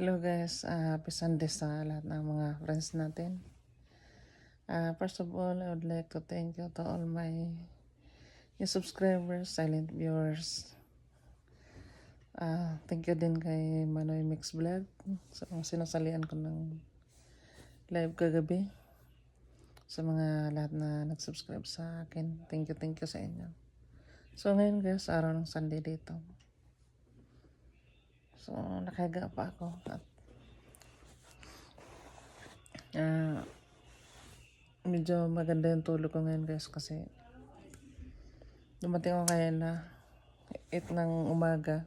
Hello guys, uh, happy Sunday sa lahat ng mga friends natin. Uh, first of all, I would like to thank you to all my new subscribers, silent viewers. Uh, thank you din kay Manoy Mix Vlog. So, sinasalian ko ng live kagabi. Sa mga lahat na nag-subscribe sa akin. Thank you, thank you sa inyo. So, ngayon guys, araw ng Sunday dito. So, nakahiga pa ako. At, ah, medyo maganda yung tulog ko ngayon guys kasi dumating ako kaya na 8 ng umaga.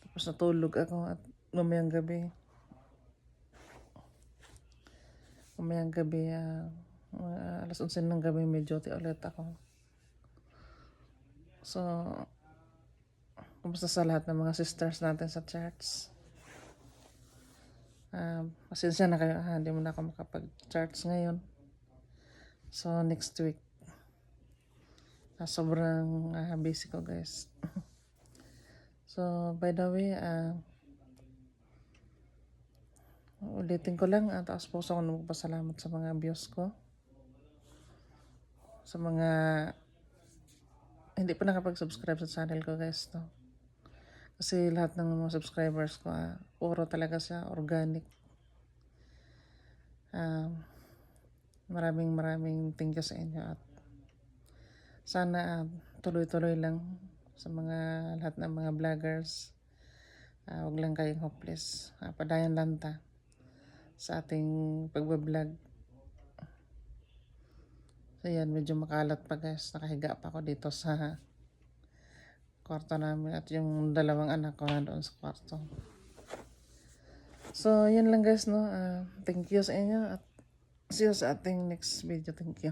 Tapos natulog ako at mamayang gabi. Mamayang gabi, mga alas 11 ng gabi duty ulit ako. So, Kumusta sa lahat ng mga sisters natin sa church? Um, pasensya na kayo, ha? hindi mo na ako makapag-church ngayon. So, next week. Ah, sobrang ah, busy ko, guys. so, by the way, ah, ulitin ko lang, at taas puso ko na magpasalamat sa mga views ko. Sa mga hindi pa nakapag-subscribe sa channel ko, guys, no? Kasi lahat ng mga subscribers ko, ah, puro talaga siya organic. Um, maraming maraming thank you sa inyo at sana ah, tuloy-tuloy lang sa mga lahat ng mga vloggers. Ah, wag lang kayong hopeless. Ah, padayan lang ta sa ating pagbablog. So yan, medyo makalat pa guys. Nakahiga pa ako dito sa kwarto namin at yung dalawang anak ko nandoon sa kwarto. So, yan lang guys, no. Ah, thank you sa inyo at see you sa ating next video. Thank you.